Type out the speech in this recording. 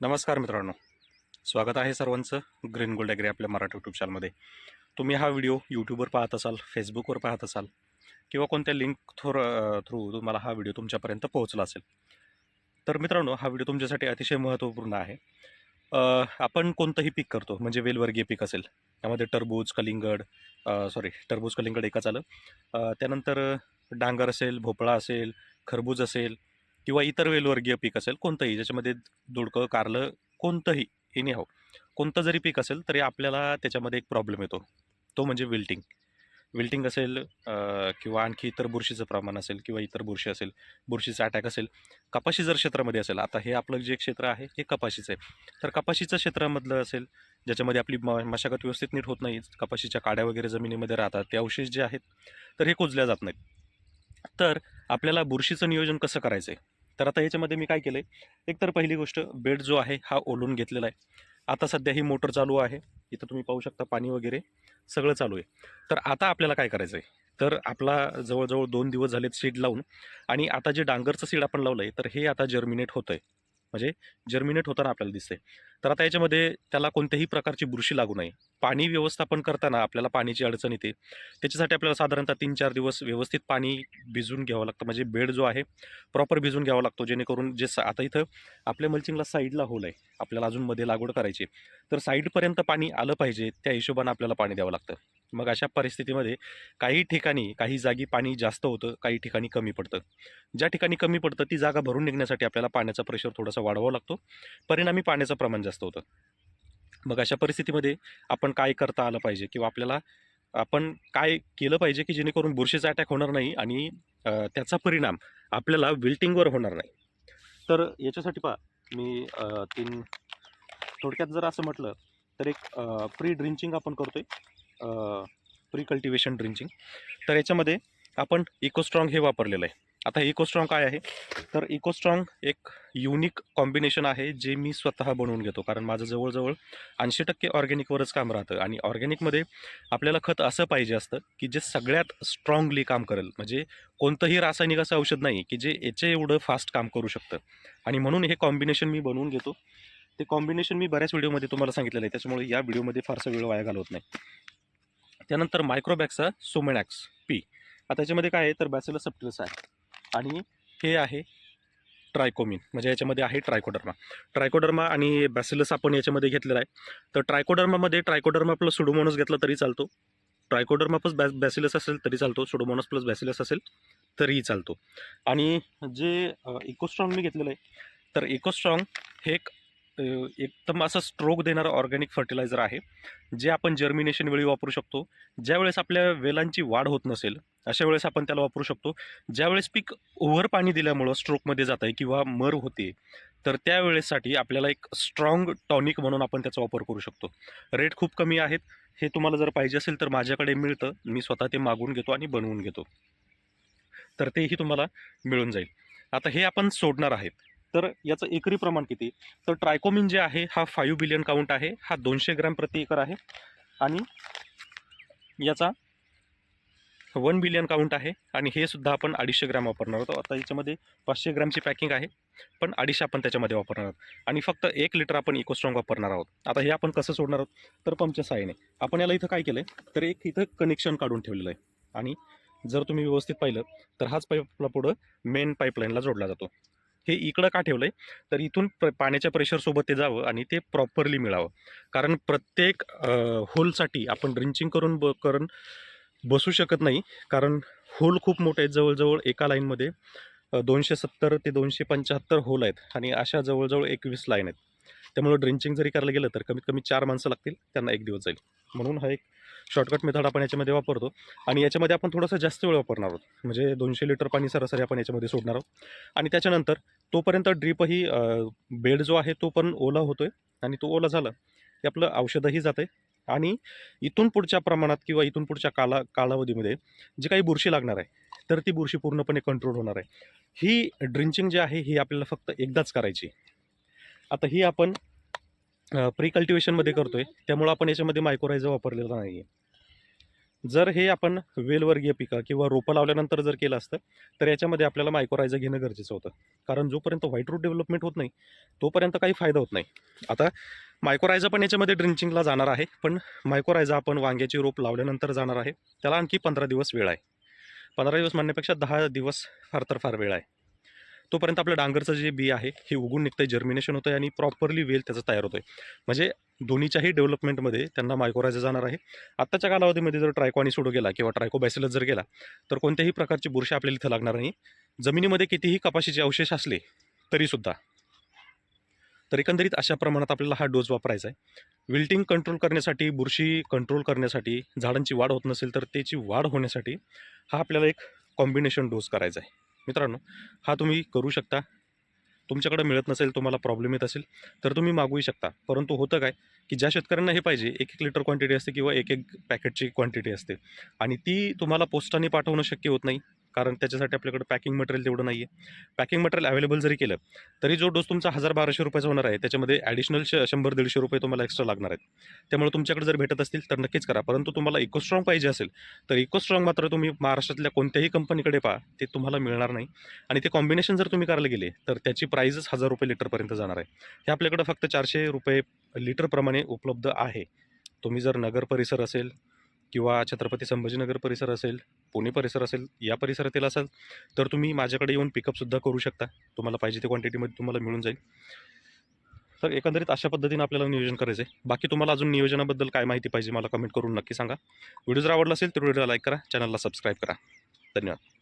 नमस्कार मित्रांनो. स्वागत आहे सर्वांचं ग्रीन गोल्ड ॲग्री आपल्या मराठी यूट्यूब चॅनलमध्ये तुम्ही हा व्हिडिओ यूट्यूबवर पाहत असाल फेसबुकवर पाहत असाल किंवा कोणत्या लिंक थ्रू थ्रू तुम्हाला हा व्हिडिओ तुमच्यापर्यंत पोहोचला असेल. तर मित्रांनो हा व्हिडिओ तुमच्यासाठी अतिशय महत्त्वपूर्ण आहे. आपण कोणतंही पीक करतो म्हणजे वेलवर्गीय पीक असेल त्यामध्ये टरबूज कलिंगड सॉरी टरबूज कलिंगड एकच आलं. त्यानंतर डांगर असेल भोपळा असेल खरबूज असेल किंवा इतर वेलवर्गीय पीक असेल कोणतंही ज्याच्यामध्ये दोडकं कारलं कोणतंही एनी हाव कोणतं जरी पीक असेल तरी आपल्याला त्याच्यामध्ये एक प्रॉब्लेम येतो. तो म्हणजे विल्टिंग विल्टिंग असेल किंवा आणखी इतर बुरशीचं प्रमाण असेल किंवा इतर बुरशी असेल बुरशीचा अटॅक असेल कपाशी जर क्षेत्रामध्ये असेल आता हे आपलं जे क्षेत्र आहे हे कपाशीचं आहे. तर कपाशीचं क्षेत्रामधलं असेल ज्याच्यामध्ये आपली म मशागत व्यवस्थित नीट होत नाही कपाशीच्या काड्या वगैरे जमिनीमध्ये राहतात ते अवशेष जे आहेत तर हे कुजल्या जात नाहीत. तर आपल्याला बुरशीचं नियोजन कसं करायचं आहे तर आता याच्यामध्ये मी काय केलं आहे एक तर पहिली गोष्ट बेड जो आहे हा ओलून घेतलेला आहे. आता सध्या ही मोटर चालू आहे. इथं तुम्ही पाहू शकता पाणी वगैरे सगळं चालू आहे. तर आता आपल्याला काय करायचं आहे तर आपला जवळजवळ दोन दिवस झालेत सीड लावून आणि आता जे डांगरचं सीड आपण लावलं आहे तर हे आता जर्मिनेट होतं आहे म्हणजे जर्मिनेट होताना आपल्याला दिसते तर आता याच्यामध्ये त्याला कोणत्याही प्रकारची बुरशी लागू नये. पाणी व्यवस्थापन करताना आपल्याला पाण्याची अडचण येते. त्याच्यासाठी आपल्याला साधारणतः तीन चार दिवस व्यवस्थित पाणी भिजून घ्यावं लागतं. म्हणजे बेड जो आहे प्रॉपर भिजून घ्यावा लागतो. जेणेकरून जे सा आता इथं आपल्या मल्चिंगला साईडला होल आहे. आपल्याला अजून मध्ये लागवड करायची तर साईडपर्यंत पाणी आलं पाहिजे त्या हिशोबानं आपल्याला पाणी द्यावं लागतं. मग अशा परिस्थितीमध्ये काही ठिकाणी काही जागी पाणी जास्त होतं काही ठिकाणी कमी पडतं. ज्या ठिकाणी कमी पडतं ती जागा भरून निघण्यासाठी आपल्याला पाण्याचा प्रेशर थोडासा वाढवावा लागतो. परिणामी पाण्याचं प्रमाण जास्त होतं. मग अशा परिस्थितीमध्ये आपण काय करता आलं पाहिजे? किंवा आपल्याला आपण काय केलं पाहिजे की जेणेकरून बुरशीचा अटॅक होणार नाही आणि त्याचा परिणाम आपल्याला विल्टिंगवर होणार नाही? तर याच्यासाठी पहा मी तीन थोडक्यात जर असं म्हटलं तर एक प्री ड्रिंचिंग आपण करतोय. प्री कल्टिवेशन ड्रिंचिंग तर याच्यामध्ये आपण इकोस्ट्रॉंग हे वापरलेलं आहे. आता इकोस्ट्रॉंग काय आहे? तर इकोस्ट्रॉंग एक युनिक कॉम्बिनेशन आहे जे मी स्वतः बनवून घेतो. कारण माझं जवळजवळ ऐंशी टक्के ऑर्गॅनिकवरच काम राहतं. आणि ऑर्गॅनिकमध्ये आपल्याला खत असं पाहिजे असतं की जे सगळ्यात स्ट्रॉंगली काम करेल. म्हणजे कोणतंही रासायनिक असं औषध नाही की जे याचे एवढं फास्ट काम करू शकतं. आणि म्हणून हे कॉम्बिनेशन मी बनवून घेतो. ते कॉम्बिनेशन मी बऱ्याच व्हिडिओमध्ये तुम्हाला सांगितलेलं आहे. त्याच्यामुळे या व्हिडिओमध्ये फारसा वेळ वाया घालवत नाही. त्यानंतर मायक्रोबॅक्सचा सोमेनॅक्स पी आता याच्यामध्ये काय आहे? तर बॅसिलस सप्टिलस आहे. आणि हे आहे ट्रायकोमिन म्हणजे याच्यामध्ये आहे ट्रायकोडर्मा ट्रायकोडर्मा आणि बॅसिलस आपण याच्यामध्ये घेतलेला आहे. तर ट्रायकोडर्मामध्ये ट्रायकोडर्मा प्लस सुडोमोनस घेतला तरी चालतो. ट्रायकोडर्मा प्लस बॅ बॅसिलस असेल तरी चालतो. सुडोमोनस प्लस बॅसिलस असेल तरीही चालतो. आणि जे इकोस्ट्रॉंग मी घेतलेलं आहे. तर इकोस्ट्रॉंग हे एक एकदम असं स्ट्रोक देणारं ऑर्गॅनिक फर्टिलायझर आहे जे आपण जर्मिनेशन वेळी वापरू शकतो. ज्यावेळेस आपल्या वेलांची वाढ होत नसेल अशा वेळेस आपण त्याला वापरू शकतो. ज्यावेळेस पीक ओव्हर पाणी दिल्यामुळं स्ट्रोकमध्ये जात आहे किंवा मर होते तर त्यावेळेसाठी आपल्याला एक स्ट्रॉंग टॉनिक म्हणून आपण त्याचा वापर करू शकतो. रेट खूप कमी आहेत. हे तुम्हाला जर पाहिजे असेल तर माझ्याकडे मिळतं. मी स्वतः ते मागून घेतो आणि बनवून घेतो. तर तेही तुम्हाला मिळून जाईल. आता हे आपण सोडणार आहेत. तर याचं एकरी प्रमाण किती? तर ट्रायकोमिन जे आहे हा फाईव्ह बिलियन काउंट आहे. हा दोनशे ग्रॅम प्रति एकर आहे. आणि याचा वन बिलियन काउंट आहे. आणि हे सुद्धा आपण अडीचशे ग्रॅम वापरणार आहोत. आता याच्यामध्ये पाचशे ग्रॅमची पॅकिंग आहे. पण अडीचशे आपण त्याच्यामध्ये वापरणार आहोत. आणि फक्त एक लिटर आपण इकोस्ट्रॉंग वापरणार आहोत. आता हे आपण कसं सोडणार आहोत? तर पंपच्या साहाय्याने. आपण याला इथं काय केलं आहे तर एक इथं कनेक्शन काढून ठेवलेलं आहे. आणि जर तुम्ही व्यवस्थित पाहिलं तर हाच पाईपला पुढं मेन पाईपलाईनला जोडला जातो. हे इकडं का ठेवलं आहे तर इथून प्र पाण्याच्या प्रेशरसोबत ते जावं आणि ते प्रॉपरली मिळावं. कारण प्रत्येक होलसाठी आपण ड्रिंचिंग करून ब करून बसू शकत नाही. कारण होल खूप मोठे आहेत. जवळजवळ एका लाईनमध्ये दोनशे सत्तर ते दोनशे पंच्याहत्तर होल आहेत. आणि अशा जवळजवळ एकवीस लाईन आहेत. त्यामुळे ड्रिंचिंग जरी करायला गेलं तर कमीत कमी चार माणसं लागतील. त्यांना एक दिवस जाईल. म्हणून हा एक शॉर्टकट मेथड आपण याच्यामध्ये वापरतो. आणि याच्यामध्ये आपण थोडंसं जास्त वेळ वापरणार आहोत. म्हणजे दोनशे लिटर पाणी सरासरी आपण याच्यामध्ये सोडणार आहोत. आणि त्याच्यानंतर तोपर्यंत ड्रीपही बेड जो आहे तो पण ओला होतो आहे आणि तो ओला झाला की आपलं औषधही जातं आहे आणि इथून पुढच्या प्रमाणात किंवा इथून पुढच्या काला कालावधीमध्ये जी काही बुरशी लागणार आहे तर ती बुरशी पूर्णपणे कंट्रोल होणार आहे. ही ड्रिंचिंग जी आहे ही आपल्याला फक्त एकदाच करायची आता ही आपण प्री कल्टिवेशनमध्ये करतो आहे त्यामुळं आपण याच्यामध्ये मायक्रोरायझर वापरलेला नाही आहे जर हे आपण वेलवर्गीय पिकं किंवा रोपं लावल्यानंतर जर केलं असतं तर याच्यामध्ये आपल्याला मायक्रोरायझा घेणं गरजेचं होतं. कारण जोपर्यंत व्हाईट रूट डेव्हलपमेंट होत नाही तोपर्यंत काही फायदा होत नाही. आता मायक्रोरायझा पण याच्यामध्ये ड्रिंचिंगला जाणार आहे पण मायक्रोरायझा आपण वांग्याची रोप लावल्यानंतर जाणार आहे. त्याला आणखी पंधरा दिवस वेळ आहे. पंधरा दिवस म्हणण्यापेक्षा दहा दिवस फार तर फार वेळ आहे. तोपर्यंत आपलं डांगरचं जे बी आहे हे उगून निघतं आहे जर्मिनेशन होतं आहे आणि प्रॉपरली वेल त्याचं तयार होतं आहे म्हणजे दोन्हीच्याही डेव्हलपमेंटमध्ये त्यांना मायक्रोरायझा जाणार आहे. आत्ताच्या कालावधीमध्ये जर ट्रायकोनी सोडू गेला किंवा ट्रायकोबॅसिलस जर गेला तर कोणत्याही प्रकारची बुरशी आपल्याला इथं लागणार नाही. जमिनीमध्ये कितीही कपाशीचे अवशेष असले तरीसुद्धा. तर एकंदरीत अशा प्रमाणात आपल्याला हा डोस वापरायचा आहे. विल्टिंग कंट्रोल करण्यासाठी बुरशी कंट्रोल करण्यासाठी झाडांची वाढ होत नसेल तर त्याची वाढ होण्यासाठी हा आपल्याला एक कॉम्बिनेशन डोस करायचा आहे. मित्रांनो हा तुम्ही करू शकता. तुमच्याकडे मिळत नसेल तुम्हाला प्रॉब्लेम येत असेल तर तुम्ही मागूही शकता. परंतु होतं काय की ज्या शेतकऱ्यांना हे पाहिजे एक एक लिटर क्वांटिटी असते किंवा एक एक पॅकेटची क्वांटिटी असते. आणि ती तुम्हाला पोस्टाने पाठवणं शक्य होत नाही. कारण त्याच्यासाठी आपल्याकडे पॅकिंग मटेरियल तेवढं नाही आहे पॅकिंग मटेरियल अवेलेबल जरी केलं तरी जो डोस तुमचा हजार बाराशे रुपयाचा होणार आहे त्याच्यामध्ये ॲडिशनल श शंभर दीडशे रुपये तुम्हाला एक्स्ट्रा लागणार आहेत. त्यामुळे तुमच्याकडे जर भेटत असतील तर नक्कीच करा. परंतु तुम्हाला इकोस्ट्रॉंग पाहिजे असेल तर इकोस्ट्रॉंग मात्र तुम्ही महाराष्ट्रातल्या कोणत्याही कंपनीकडे पहा ते तुम्हाला मिळणार नाही. आणि ते कॉम्बिनेशन जर तुम्ही करायला गेले तर त्याची प्राईजच हजार रुपये लिटरपर्यंत जाणार आहे. हे आपल्याकडं फक्त चारशे रुपये लिटरप्रमाणे उपलब्ध आहे. तुम्ही जर नगर परिसर असेल किंवा छत्रपती संभाजीनगर परिसर असेल पुणे परिसर असेल या परिसरातील असेल तर तुम्ही माझ्याकडे येऊन पिकअपसुद्धा करू शकता. तुम्हाला पाहिजे ते क्वांटिटीमध्ये तुम्हाला मिळून जाईल. तर एकंदरीत अशा पद्धतीने आपल्याला नियोजन करायचं आहे बाकी तुम्हाला अजून नियोजनाबद्दल काय माहिती पाहिजे मला कमेंट करून नक्की सांगा. व्हिडिओ जर आवडला असेल तर व्हिडिओला लाईक करा चॅनलला सबस्क्राईब करा. धन्यवाद.